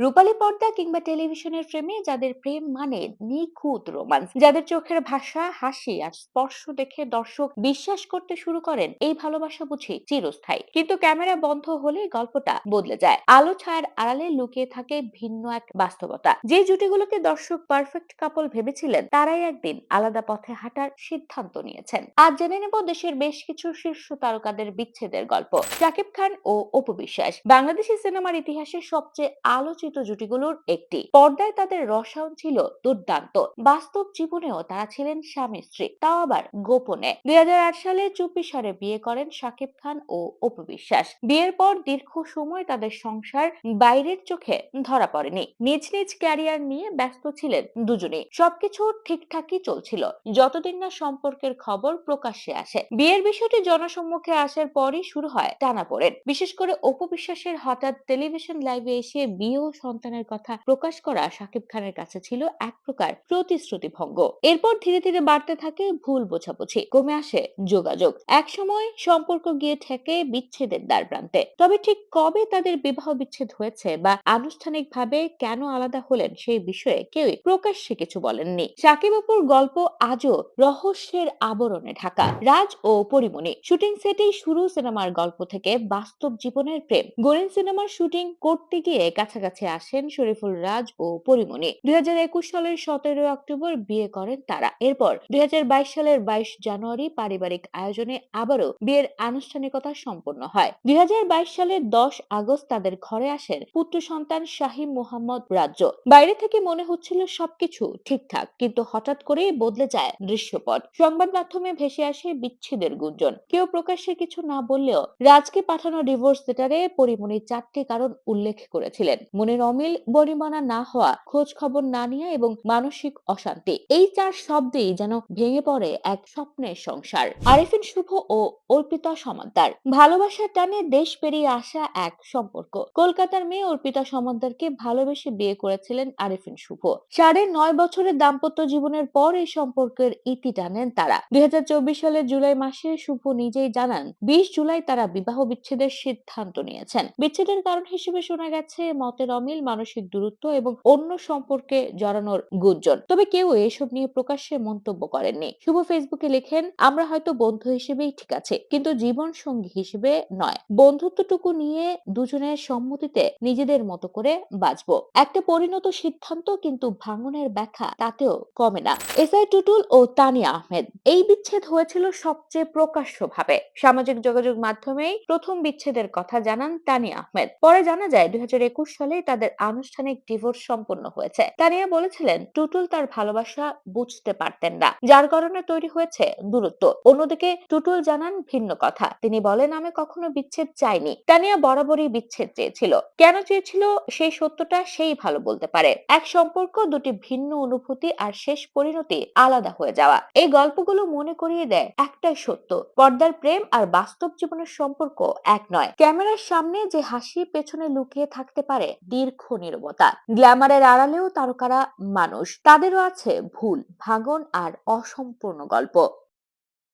রূপালী পর্দা কিংবা টেলিভিশনের ফ্রেমে যাদের প্রেম মানে নিখুঁত রোমান্স, যাদের চোখের ভাষা, হাসি আর স্পর্শ দেখে দর্শক বিশ্বাস করতে শুরু করেন, এই ভালোবাসা বুঝি চিরস্থায়ী। কিন্তু ক্যামেরা বন্ধ হলে গল্পটা বদলে যায়। আলো ছায়ার আড়ালে লুকিয়ে থাকে ভিন্ন এক বাস্তবতা। যে জুটিগুলোকে দর্শক পারফেক্ট কাপল ভেবেছিলেন, তারাই একদিন আলাদা পথে হাঁটার সিদ্ধান্ত নিয়েছেন। আজ জেনে নেব দেশের বেশ কিছু শীর্ষ তারকাদের বিচ্ছেদের গল্প। শাকিব খান ও অপু বিশ্বাস, বাংলাদেশি সিনেমার ইতিহাসে সবচেয়ে আলোচিত জুটিগুলোর একটি। পর্দায় তাদের রসায়ন ছিল দুর্দান্ত। বাস্তব জীবনেও তারা ছিলেন স্বামী স্ত্রী তাও আবার গোপনে। দুই সালে চুপি সারে বিয়ে করেন শাকিব খান ও অপু বিয়ের পর দীর্ঘ সময় তাদের সংসার বাইরের চোখে ধরা পড়েনি। নিজ নিজ ক্যারিয়ার নিয়ে ব্যস্ত ছিলেন দুজনেই। সবকিছু ঠিকঠাকই চলছিল। যতদিন না সম্পর্কের খবর প্রকাশ্যে আসে। বিয়ের বিষয়টি জনসম্মুখে আসার পরই শুরু হয় টানাপোড়েন। বিশেষ করে অপু হঠাৎ টেলিভিশন লাইভে এসে বিয়ে ও সন্তানের কথা প্রকাশ করা শাকিব খানের কাছে ছিল এক প্রকার প্রতিশ্রুতি ভঙ্গ এরপর ধীরে ধীরে বাড়তে থাকে ভুল বোঝাবুঝি, কমে আসে যোগাযোগ। এক সময় সম্পর্ক গিয়ে ঠেকে বিচ্ছেদের দ্বার প্রান্তে। তবে ঠিক কবে তাদের বিবাহ বিচ্ছেদ হয়েছে বা আনুষ্ঠানিকভাবে কেন আলাদা হলেন সেই বিষয়ে কেউই প্রকাশ্যে কিছু বলেননি। সাকিব অপুর গল্প আজও রহস্যের আবরণে ঢাকা। রাজ ও পরিমণি, শুটিং সেটেই শুরু সিনেমার গল্প থেকে বাস্তব জীবনের প্রেম। গোরেন সিনেমার শুটিং করতে গিয়ে কাছাকাছি আসেন শরীফুল রাজ ও পরিমণি। দুই হাজার একুশ সালের সতেরো অক্টোবর বিয়ে করেন তারা। এরপর দুই সালের বাইশ জানুয়ারি পারিবারিক আয়োজনে আবারও বিয়ের আনুষ্ঠানিকতা সম্পন্ন হয়। দুই সালের দশ আগস্ট তাদের ঘরে আসেন পুত্র সন্তান শাহিম মোহাম্মদ রাজ্য। বাইরে থেকে মনে হচ্ছিল সবকিছু ঠিকঠাক, কিন্তু হঠাৎ করেই বদলে যায় দৃশ্যপট। সংবাদ মাধ্যমে ভেসে আসে বিচ্ছেদের গুঞ্জন। কেউ প্রকাশ্যে কিছু না বললেও রাজকে পাঠানো ডিভোর্স লেটারে পরিমণি চারটি কারণ উল্লেখ করেছিলেন। মনের অমিল বনিবনা না হওয়া খোঁজ খবর না নেওয়া এবং মানসিক অশান্তি। এই চার শব্দেই যেন ভেঙে পড়ে এক স্বপ্নের সংসার। আরিফিন শুভ ও অর্পিতা সমাদ্দার ভালোবাসার টানে দেশ পেরিয়ে আসা এক সম্পর্ক। কলকাতার মেয়ে অর্পিতা সমাদ্দারকে ভালোবেসে বিয়ে করেছিলেন আরিফিন শুভ। সাড়ে নয় বছরের দাম্পত্য জীবনের পর এই সম্পর্কের ইতি টানেন তারা। দুই হাজার চব্বিশ সালের জুলাই মাসে শুভ নিজেই জানান, বিশ জুলাই তারা বিবাহ বিচ্ছেদের সিদ্ধান্ত নিয়েছেন। বিচ্ছেদের কারণ হিসেবে শোনা গেছে, মতের অমিল মানসিক দূরত্ব এবং অন্য সম্পর্কে জড়ানোর গুঞ্জন। তবে কেউ এসব নিয়ে প্রকাশ্যে মন্তব্য করেননি। শুভ ফেসবুকে লেখেন, আমরা হয়তো বন্ধু হিসেবেই ঠিক আছে, কিন্তু জীবন সঙ্গী হিসেবে নয়। বন্ধুত্বটুকু নিয়ে দুজনের সম্মতিতে নিজেদের মতো করে বাঁচবো। একটা পরিণত সিদ্ধান্ত কিন্তু ভাঙনের ব্যাখ্যা তাতেও কমে না। এসআই টুটুল ও তানিয়া আহমেদ, এই বিচ্ছেদ হয়েছিল সবচেয়ে প্রকাশ্যভাবে। সামাজিক যোগাযোগ মাধ্যমেই প্রথম বিচ্ছেদের কথা জানান তানিয়া আহমেদ। পরে জানা যায়, দুই হাজার একুশ সালে তাদের আনুষ্ঠানিক ডিভোর্স সম্পন্ন হয়েছে। তানিয়া বলেছিলেন, টুটুল তার ভালোবাসা বুঝতে পারতেন না, যার কারণে তৈরি হয়েছে দূরত্ব। অন্যদিকে টুটুল জানান ভিন্ন কথা, তিনি বলেন, আমি কখনো বিচ্ছেদ চাইনি। তানিয়া বরাবরই বিচ্ছেদ চেয়েছিল। কেন চেয়েছিল? সেই সত্যটা সেই ভালো বলতে পারে। এক সম্পর্ক, দুটি ভিন্ন অনুভূতি আর শেষ পরিণতি আলাদা হয়ে যাওয়া। এই গল্পগুলো মনে করিয়ে দেয় একটাই সত্য, পর্দার প্রেম আর বাস্তব জীবনের সম্পর্ক এক নয়। ক্যামেরার সামনে যে হাসি পেছনে লুকিয়ে থাকতে পারে দীর্ঘ নিরবতা। গ্ল্যামারের আড়ালেও তারকারা মানুষ। তাদেরও আছে ভুল ভাঙন আর অসম্পূর্ণ গল্প।